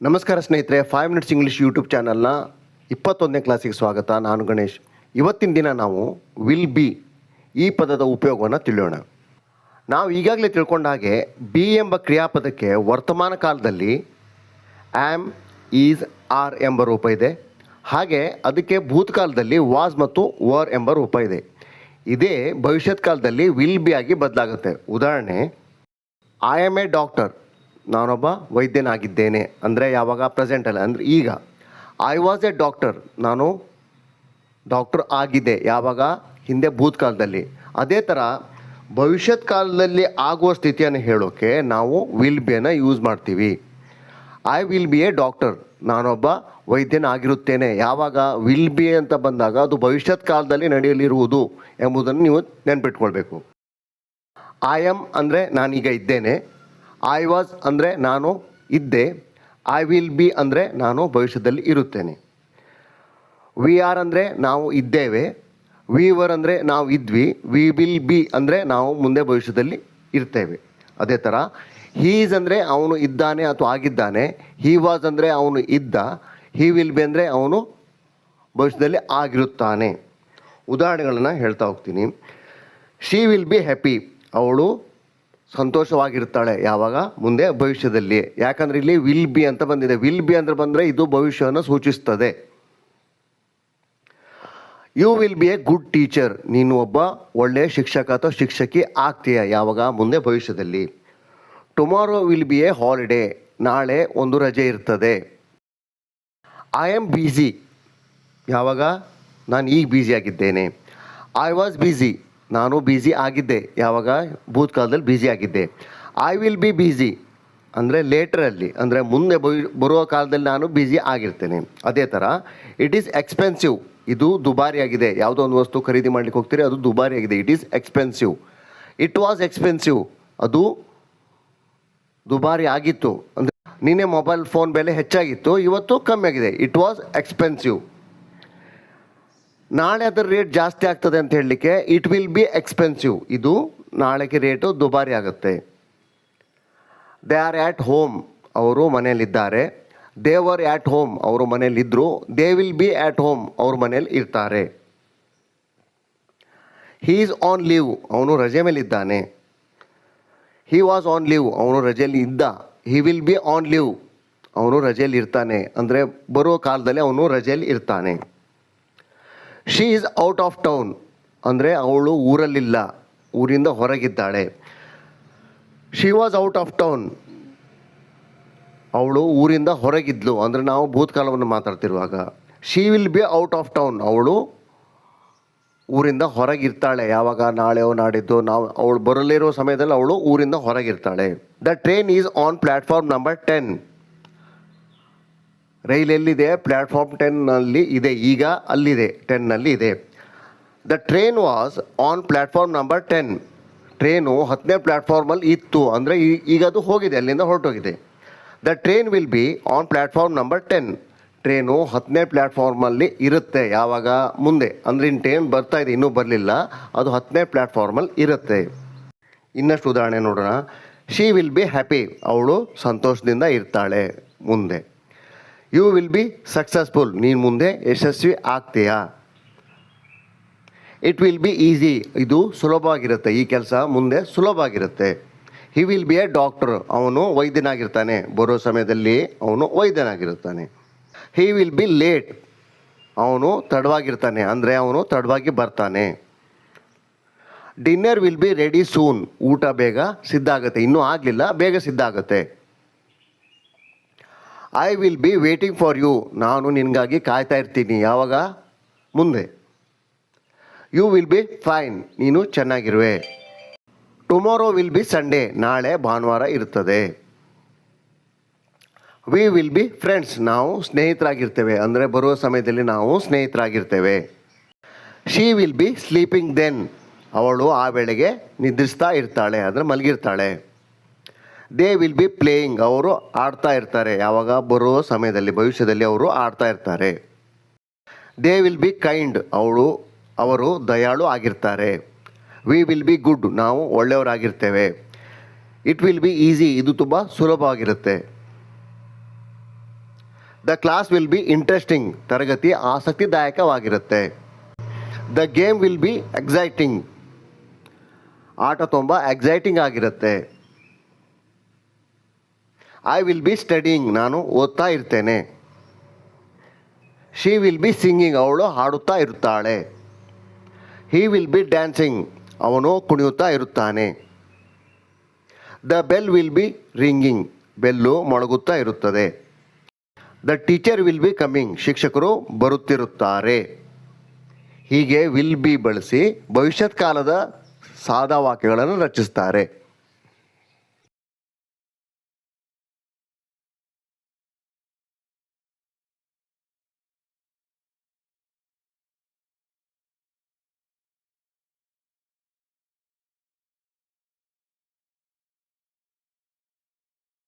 ನಮಸ್ಕಾರ ಸ್ನೇಹಿತರೆ five minutes English YouTube ಚಾನಲ್ನ ಇಪ್ಪತ್ತೊಂದನೇ ಕ್ಲಾಸಿಗೆ ಸ್ವಾಗತ. ನಾನು ಗಣೇಶ್. ಇವತ್ತಿನ ದಿನ ನಾವು ವಿಲ್ ಬಿ ಈ ಪದದ ಉಪಯೋಗವನ್ನು ತಿಳಿಯೋಣ. ನಾವು ಈಗಾಗಲೇ ತಿಳ್ಕೊಂಡ ಹಾಗೆ ಬಿ ಎಂಬ ಕ್ರಿಯಾಪದಕ್ಕೆ ವರ್ತಮಾನ ಕಾಲದಲ್ಲಿ ಆ್ಯಮ್ ಈಸ್ ಆರ್ ಎಂಬ ರೂಪ ಇದೆ. ಹಾಗೆ ಅದಕ್ಕೆ ಭೂತಕಾಲದಲ್ಲಿ ವಾಸ್ ಮತ್ತು ವರ್ ಎಂಬ ರೂಪ ಇದೆ. ಇದೇ ಭವಿಷ್ಯತ್ ಕಾಲದಲ್ಲಿ ವಿಲ್ ಬಿ ಆಗಿ ಬದಲಾಗುತ್ತೆ. ಉದಾಹರಣೆ ಐ ಆಮ್ ಎ ಡಾಕ್ಟರ್ ನಾನೊಬ್ಬ ವೈದ್ಯನಾಗಿದ್ದೇನೆ. ಅಂದರೆ ಯಾವಾಗ? ಪ್ರೆಸೆಂಟಲ್ಲ ಅಂದರೆ ಈಗ. ಐ ವಾಸ್ ಎ ಡಾಕ್ಟರ್ ನಾನು ಡಾಕ್ಟರ್ ಆಗಿದೆ ಯಾವಾಗ? ಹಿಂದೆ ಭೂತಕಾಲದಲ್ಲಿ. ಅದೇ ಥರ ಭವಿಷ್ಯತ್ ಕಾಲದಲ್ಲಿ ಆಗುವ ಸ್ಥಿತಿಯನ್ನು ಹೇಳೋಕ್ಕೆ ನಾವು ವಿಲ್ ಬಿಯನ್ನು ಯೂಸ್ ಮಾಡ್ತೀವಿ. I will be a doctor ನಾನೊಬ್ಬ ವೈದ್ಯನಾಗಿರುತ್ತೇನೆ. ಯಾವಾಗ? ವಿಲ್ ಬಿ ಅಂತ ಬಂದಾಗ ಅದು ಭವಿಷ್ಯತ್ ಕಾಲದಲ್ಲಿ ನಡೆಯಲಿರುವುದು ಎಂಬುದನ್ನು ನೀವು ನೆನ್ಪಿಟ್ಕೊಳ್ಬೇಕು. ಐ ಎಂ ಅಂದರೆ ನಾನೀಗ ಇದ್ದೇನೆ. ಐ ವಾಸ್ ಅಂದರೆ ನಾನು ಇದ್ದೆ. ಐ ವಿಲ್ ಬಿ ಅಂದರೆ ನಾನು ಭವಿಷ್ಯದಲ್ಲಿ ಇರುತ್ತೇನೆ. ವಿ ಆರ್ ಅಂದರೆ ನಾವು ಇದ್ದೇವೆ. ವಿ ವರ್ ಅಂದರೆ ನಾವು ಇದ್ವಿ. ವಿ ವಿಲ್ ಬಿ ಅಂದರೆ ನಾವು ಮುಂದೆ ಭವಿಷ್ಯದಲ್ಲಿ ಇರ್ತೇವೆ. ಅದೇ ಥರ ಹೀಸ್ ಅಂದರೆ ಅವನು ಇದ್ದಾನೆ ಅಥವಾ ಆಗಿದ್ದಾನೆ. ಹಿ ವಾಸ್ ಅಂದರೆ ಅವನು ಇದ್ದ. ಹಿ ವಿಲ್ ಬಿ ಅಂದರೆ ಅವನು ಭವಿಷ್ಯದಲ್ಲಿ ಆಗಿರುತ್ತಾನೆ. ಉದಾಹರಣೆಗಳನ್ನು ಹೇಳ್ತಾ ಹೋಗ್ತೀನಿ. ಶಿ ವಿಲ್ ಬಿ ಹ್ಯಾಪಿ ಅವಳು ಸಂತೋಷವಾಗಿರ್ತಾಳೆ ಯಾವಾಗ? ಮುಂದೆ ಭವಿಷ್ಯದಲ್ಲಿ. ಯಾಕಂದರೆ ಇಲ್ಲಿ ವಿಲ್ ಬಿ ಅಂತ ಬಂದಿದೆ. ವಿಲ್ ಬಿ ಅಂದ್ರೆ ಬಂದರೆ ಇದು ಭವಿಷ್ಯವನ್ನು ಸೂಚಿಸ್ತದೆ. You will be a good teacher ನೀನು ಒಬ್ಬ ಒಳ್ಳೆಯ ಶಿಕ್ಷಕ ಅಥವಾ ಶಿಕ್ಷಕಿ ಆಗ್ತೀಯ ಯಾವಾಗ? ಮುಂದೆ ಭವಿಷ್ಯದಲ್ಲಿ. Tomorrow will be a holiday ನಾಳೆ ಒಂದು ರಜೆ ಇರ್ತದೆ. ಐ ಆಮ್ ಬ್ಯುಸಿ ಯಾವಾಗ? ನಾನು ಈಗ ಬ್ಯುಸಿಯಾಗಿದ್ದೇನೆ ಐ ವಾಸ್ ಬ್ಯುಸಿ ನಾನು ಬ್ಯುಸಿ ಆಗಿದ್ದೆ. ಯಾವಾಗ? ಭೂತಕಾಲದಲ್ಲಿ ಬ್ಯುಸಿ ಆಗಿದ್ದೆ. ಐ ವಿಲ್ ಬಿ ಬ್ಯುಸಿ ಅಂದರೆ ಲೇಟ್ರಲ್ಲಿ ಅಂದರೆ ಮುಂದೆ ಬರುವ ಕಾಲದಲ್ಲಿ ನಾನು ಬ್ಯುಸಿ ಆಗಿರ್ತೇನೆ. ಅದೇ ಥರ ಇಟ್ ಈಸ್ ಎಕ್ಸ್ಪೆನ್ಸಿವ್ ಇದು ದುಬಾರಿ ಆಗಿದೆ. ಯಾವುದೋ ಒಂದು ವಸ್ತು ಖರೀದಿ ಮಾಡ್ಲಿಕ್ಕೆ ಹೋಗ್ತೀರಿ, ಅದು ದುಬಾರಿ ಆಗಿದೆ. It is expensive it was expensive ಅದು ದುಬಾರಿ ಆಗಿತ್ತು. ಅಂದರೆ ನಿನ್ನೆ ಮೊಬೈಲ್ ಫೋನ್ ಬೆಲೆ ಹೆಚ್ಚಾಗಿತ್ತು, ಇವತ್ತು ಕಮ್ಮಿ ಆಗಿದೆ. ಇಟ್ ವಾಸ್ ಎಕ್ಸ್ಪೆನ್ಸಿವ್ ನಾಳೆ ಅದರ ರೇಟ್ ಜಾಸ್ತಿ ಆಗ್ತದೆ ಅಂತ ಹೇಳಲಿಕ್ಕೆ ಇಟ್ ವಿಲ್ ಬಿ ಎಕ್ಸ್ಪೆನ್ಸಿವ್ ಇದು ನಾಳೆಗೆ ರೇಟು ದುಬಾರಿ ಆಗುತ್ತೆ. ದೇ ಆರ್ ಆ್ಯಟ್ ಹೋಮ್ ಅವರು ಮನೆಯಲ್ಲಿದ್ದಾರೆ. ದೇವರ್ ಆ್ಯಟ್ ಹೋಮ್ ಅವರು ಮನೆಯಲ್ಲಿದ್ದರು they will be at home ಅವ್ರ ಮನೇಲಿ ಇರ್ತಾರೆ. ಹೀ ಈಸ್ ಆನ್ ಲೀವ್ ಅವನು ರಜೆ ಮೇಲಿದ್ದಾನೆ ಹಿ ವಾಸ್ ಆನ್ ಲೀವ್ ಅವನು ರಜೆಯಲ್ಲಿ ಇದ್ದ. He will be on leave ಅವನು ರಜೆಯಲ್ಲಿ ಇರ್ತಾನೆ. ಅಂದರೆ ಬರುವ ಕಾಲದಲ್ಲಿ ಅವನು ರಜೆಯಲ್ಲಿ ಇರ್ತಾನೆ. She is out of town ಅಂದರೆ ಅವಳು ಊರಲ್ಲಿಲ್ಲ. ಊರಿಂದ ಹೊರಗಿದ್ದಾಳೆ. She was out of town ಅವಳು ಊರಿಂದ ಹೊರಗಿದ್ಲು. ಅಂದರೆ ನಾವು ಭೂತಕಾಲವನ್ನು ಮಾತಾಡ್ತಿರುವಾಗ. She will be out of town ಅವಳು ಊರಿಂದ ಹೊರಗಿರ್ತಾಳೆ. ಯಾವಾಗ? ನಾಳೆಯೋ ನಾಡಿದ್ದು ನಾವು ಅವಳು ಬರಲಿರೋ ಸಮಯದಲ್ಲಿ ಅವಳು ಊರಿಂದ ಹೊರಗಿರ್ತಾಳೆ. The train is on platform number ten rail ಎಲ್ಲಿದೆ ಪ್ಲ್ಯಾಟ್ಫಾರ್ಮ್ ಟೆನ್ನಲ್ಲಿ ಇದೆ, ಈಗ ಅಲ್ಲಿದೆ ಟೆನ್ನಲ್ಲಿ ಇದೆ. The train was on platform number ten train ಹತ್ತನೇ ಪ್ಲ್ಯಾಟ್ಫಾರ್ಮಲ್ಲಿ ಇತ್ತು, ಅಂದರೆ ಈಗ ಅದು ಹೋಗಿದೆ, ಅಲ್ಲಿಂದ ಹೊರಟೋಗಿದೆ. The train will be on platform number ten train ಹತ್ತನೇ ಪ್ಲ್ಯಾಟ್ಫಾರ್ಮಲ್ಲಿ ಇರುತ್ತೆ, ಯಾವಾಗ? ಮುಂದೆ. ಅಂದರೆ ಇನ್ನು ಟ್ರೈನ್ ಬರ್ತಾ ಇದೆ, ಇನ್ನೂ ಬರಲಿಲ್ಲ. ಅದು ಹತ್ತನೇ ಪ್ಲ್ಯಾಟ್ಫಾರ್ಮಲ್ಲಿ ಇರುತ್ತೆ. ಇನ್ನಷ್ಟು ಉದಾಹರಣೆ ನೋಡೋಣ. ಶಿ ವಿಲ್ ಬಿ ಹ್ಯಾಪಿ ಅವಳು ಸಂತೋಷದಿಂದ ಇರ್ತಾಳೆ, ಮುಂದೆ. ಯು ವಿಲ್ ಬಿ ಸಕ್ಸಸ್ಫುಲ್ ನೀನು ಮುಂದೆ ಯಶಸ್ವಿ ಆಗ್ತೀಯಾ? ಇಟ್ ವಿಲ್ ಬಿ ಈಸಿ ಇದು ಸುಲಭವಾಗಿರುತ್ತೆ. ಈ ಕೆಲಸ ಮುಂದೆ ಸುಲಭ ಆಗಿರುತ್ತೆ he will be a doctor ಅವನು ವೈದ್ಯನಾಗಿರ್ತಾನೆ. ಬರೋ ಸಮಯದಲ್ಲಿ ಅವನು ವೈದ್ಯನಾಗಿರುತ್ತಾನೆ. ಹಿ ವಿಲ್ ಬಿ ಲೇಟ್ ಅವನು ತಡವಾಗಿರ್ತಾನೆ. ಅಂದರೆ ಅವನು ತಡವಾಗಿ ಬರ್ತಾನೆ. Dinner will be ready soon ಊಟ ಬೇಗ ಸಿದ್ಧ ಆಗುತ್ತೆ. ಇನ್ನೂ ಆಗಲಿಲ್ಲ. ಬೇಗ ಸಿದ್ಧ ಆಗುತ್ತೆ. I will be waiting for you ನಾನು ನಿನಗಾಗಿ ಕಾಯ್ತಾ ಇರ್ತೀನಿ. ಯಾವಾಗ? ಮುಂದೆ. ಯು ವಿಲ್ ಬಿ ಫೈನ್ ನೀನು ಚೆನ್ನಾಗಿರುವೆ. ಟುಮಾರೋ ವಿಲ್ ಬಿ ಸಂಡೇ ನಾಳೆ ಭಾನುವಾರ ಇರ್ತದೆ. ವಿ ವಿಲ್ ಬಿ ಫ್ರೆಂಡ್ಸ್ ನಾವು ಸ್ನೇಹಿತರಾಗಿರ್ತೇವೆ. ಅಂದರೆ ಬರುವ ಸಮಯದಲ್ಲಿ ನಾವು ಸ್ನೇಹಿತರಾಗಿರ್ತೇವೆ. She will be sleeping then ಅವಳು ಆ ವೇಳೆಗೆ ನಿದ್ರಿಸ್ತಾ ಇರ್ತಾಳೆ. ಅಂದರೆ ಮಲಗಿರ್ತಾಳೆ. ದೇ ವಿಲ್ ಬಿ ಪ್ಲೇಯಿಂಗ್ ಅವರು ಆಡ್ತಾ ಇರ್ತಾರೆ. ಯಾವಾಗ? ಬರುವ ಸಮಯದಲ್ಲಿ, ಭವಿಷ್ಯದಲ್ಲಿ ಅವರು ಆಡ್ತಾ ಇರ್ತಾರೆ. ದೇ ವಿಲ್ ಬಿ ಕೈಂಡ್ ಅವಳು, ಅವರು ದಯಾಳು ಆಗಿರ್ತಾರೆ. ವಿ ವಿಲ್ ಬಿ ಗುಡ್ ನಾವು ಒಳ್ಳೆಯವರಾಗಿರ್ತೇವೆ. ಇಟ್ ವಿಲ್ ಬಿ ಈಸಿ ಇದು ತುಂಬ ಸುಲಭವಾಗಿರುತ್ತೆ. The class will be interesting ತರಗತಿ ಆಸಕ್ತಿದಾಯಕವಾಗಿರುತ್ತೆ. The game will be exciting ಆಟ ತುಂಬ ಎಕ್ಸೈಟಿಂಗ್ ಆಗಿರುತ್ತೆ. ಐ ವಿಲ್ ಬಿ ಸ್ಟಡಿಯಿಂಗ್ ನಾನು ಓದ್ತಾ ಇರ್ತೇನೆ. ಶಿ ವಿಲ್ ಬಿ ಸಿಂಗಿಂಗ್ ಅವಳು ಹಾಡುತ್ತಾ ಇರುತ್ತಾಳೆ. ಹಿ ವಿಲ್ ಬಿ ಡ್ಯಾನ್ಸಿಂಗ್ ಅವನು ಕುಣಿಯುತ್ತಾ ಇರುತ್ತಾನೆ. The bell will be ringing bell ಮೊಳಗುತ್ತಾ ಇರುತ್ತದೆ. The teacher will be coming ಶಿಕ್ಷಕರು ಬರುತ್ತಿರುತ್ತಾರೆ. ಹೀಗೆ ವಿಲ್ ಬಿ ಬಳಸಿ ಭವಿಷ್ಯತ್ ಕಾಲದ ಸಾದಾ ವಾಕ್ಯಗಳನ್ನು ರಚಿಸ್ತಾರೆ.